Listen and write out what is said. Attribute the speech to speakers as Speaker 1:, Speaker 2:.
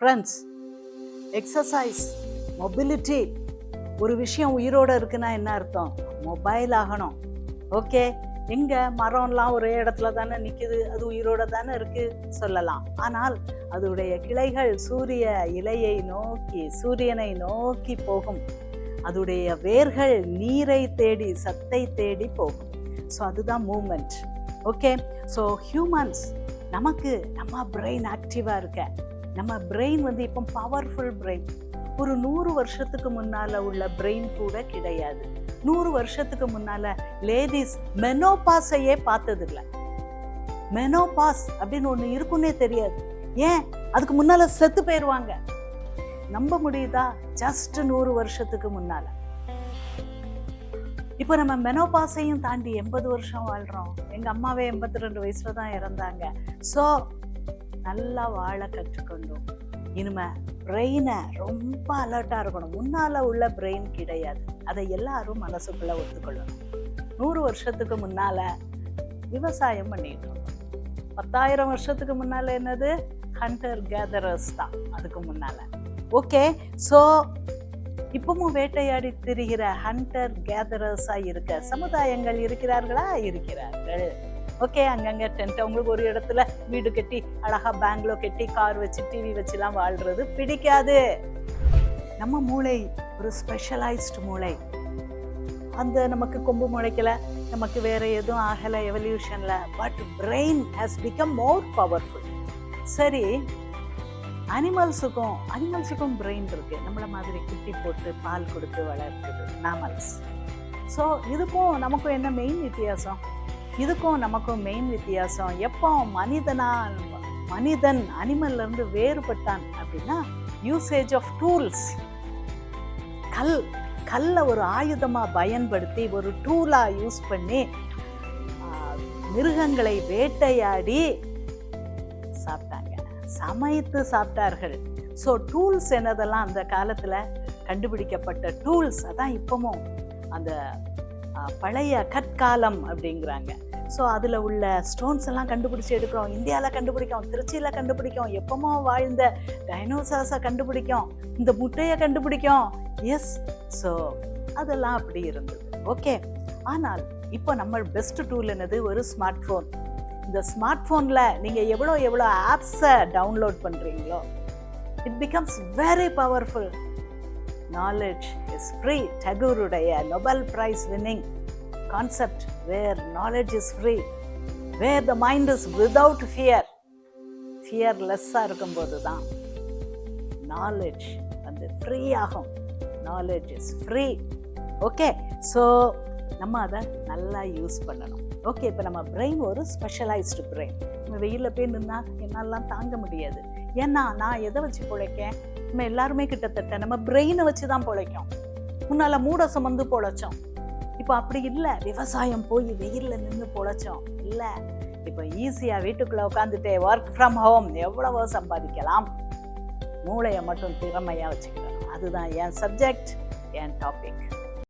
Speaker 1: Friends exercise mobility ஒரு விஷயம் உயிரோட இருக்குன்னா என்ன அர்த்தம்? மொபைல் ஆகணும். ஓகே இங்கே மரம்லாம் ஒரே இடத்துல தானே நிற்கிது அது உயிரோட தானே இருக்குது சொல்லலாம். ஆனால் அதோடைய கிளைகள் சூரிய இலையை நோக்கி சூரியனை நோக்கி போகும். அதோடைய வேர்கள் நீரை தேடி சத்தை தேடி போகும். ஸோ அதுதான் மூமெண்ட் ஓகே ஸோ ஹியூமன்ஸ் நமக்கு நம்ம பிரெயின் ஆக்டிவாக இருக்க. நம்ம பிரெயின் வந்து இப்போ பவர்ஃபுல் பிரெயின் ஒரு நூறு வருஷத்துக்கு முன்னால உள்ள பிரெயின் கூட கிடையாது. நூறு வருஷத்துக்கு முன்னால லேடிஸ் மெனோபாஸையே பார்த்ததில்ல. மெனோபாஸ் அப்படின்னு ஒன்று இருக்குன்னே தெரியாது. ஏன்? அதுக்கு முன்னால செத்து போயிடுவாங்க நம்ப முடியுதா? ஜஸ்ட் நூறு வருஷத்துக்கு முன்னால. இப்போ நம்ம மெனோபாஸையும் தாண்டி எண்பது வருஷம் வாழ்றோம். எங்க அம்மாவே எண்பத்தி ரெண்டு வயசில் தான் இறந்தாங்க. ஸோ நல்லா வாழ கற்றுக்கொண்டோம் இனிமே பிரெயினை ரொம்ப அலர்ட்டாக இருக்கணும். முன்னால் உள்ள பிரெயின் கிடையாது. அதை எல்லாரும் மனசுக்குள்ள ஒத்துக்கொள்ளணும். நூறு வருஷத்துக்கு முன்னால விவசாயம் பண்ணிட்டு இருந்தோம். பத்தாயிரம் வருஷத்துக்கு முன்னால என்னது? ஹண்டர் கேதரர்ஸ் தான் அதுக்கு முன்னால. ஓகே ஸோ இப்பவும் வேட்டையாடி திரிகிற ஹண்டர் கேதரர்ஸா இருக்க சமுதாயங்கள் இருக்கிறார்களா? இருக்கிறார்கள். ஓகே அங்கங்கே டென்ட் அவங்களுக்கு ஒரு இடத்துல வீடு கட்டி அழகாக பேங்க்லோ கட்டி கார் வச்சு டிவி வச்சுலாம் வாழ்கிறது பிடிக்காது. நம்ம மூளை ஒரு ஸ்பெஷலைஸ்டு மூளை. அந்த நமக்கு கொம்பு முளைக்கல நமக்கு வேற எதுவும் ஆகலை எவல்யூஷனில் but brain has become more powerful சரி அனிமல்ஸுக்கும் அனிமல்ஸுக்கும் பிரெயின் இருக்குது நம்மளை மாதிரி குட்டி போட்டு பால் கொடுத்து வளர்க்குது மேமல்ஸ் ஸோ இதுக்கும் நமக்கும் என்ன மெயின் வித்தியாசம்? இதுக்கும் நமக்கும் மெயின் வித்தியாசம் எப்போ மனிதனா மனிதன் அனிமல்ல இருந்து வேறுபட்டான் அப்படின்னா யூசேஜ் ஆஃப் டூல்ஸ் கல் கல்லை ஒரு ஆயுதமாக பயன்படுத்தி ஒரு டூலாக யூஸ் பண்ணி மிருகங்களை வேட்டையாடி சாப்பிட்டாங்க. சமைத்து சாப்பிட்டார்கள். ஸோ டூல்ஸ் என்னதெல்லாம் அந்த காலத்தில் கண்டுபிடிக்கப்பட்ட டூல்ஸ் அதான் இப்பவும் அந்த பழைய கற்காலம் அப்படிங்கிறாங்க. ஸோ அதில் உள்ள ஸ்டோன்ஸ் எல்லாம் கண்டுபிடிச்சி எடுக்கிறோம். இந்தியாவில் கண்டுபிடிக்கும் திருச்சியில் கண்டுபிடிக்கும் எப்பமோ வாழ்ந்த டைனோசார்ஸை கண்டுபிடிக்கும் இந்த முட்டையை கண்டுபிடிக்கும். எஸ் ஸோ அதெல்லாம் அப்படி இருந்தது. ஓகே ஆனால் இப்போ நம்ம பெஸ்ட் டூல் என்னது? ஒரு ஸ்மார்ட் ஃபோன் இந்த ஸ்மார்ட் ஃபோனில் நீங்கள் எவ்வளோ எவ்வளோ ஆப்ஸை டவுன்லோட் பண்ணுறீங்களோ it becomes very powerful knowledge is free டகூருடைய Nobel prize winning concept where knowledge is free where the mind is without fear ஃபியர்லெஸ்ஸாக இருக்கும்போது தான் நாலேஜ் வந்து ஃப்ரீ ஆகும். Knowledge is free okay so நம்ம அதை நல்லா யூஸ் பண்ணணும். ஓகே இப்போ நம்ம பிரெயின் ஒரு ஸ்பெஷலைஸ்டு பிரெயின் நம்ம வெயிலில் போய் நின்னா என்னாலாம் தாங்க முடியாது. ஏன்னா நான் எதை வச்சு பிழைக்கேன்? நம்ம எல்லாருமே கிட்டத்தட்ட நம்ம பிரெயினை வச்சு தான் பிழைக்கும் முன்னால் மூட சுமந்து பொழைச்சோம். இப்போ அப்படி இல்லை. விவசாயம் போய் வெயிலில் நின்று பொழைச்சோம். இல்லை. இப்போ ஈஸியாக வீட்டுக்குள்ளே உட்காந்துட்டே ஒர்க் ஃப்ரம் ஹோம் எவ்வளவோ சம்பாதிக்கலாம். மூளையை மட்டும் திறமையாக வச்சுக்கலாம் அதுதான் என் சப்ஜெக்ட் என் டாபிக்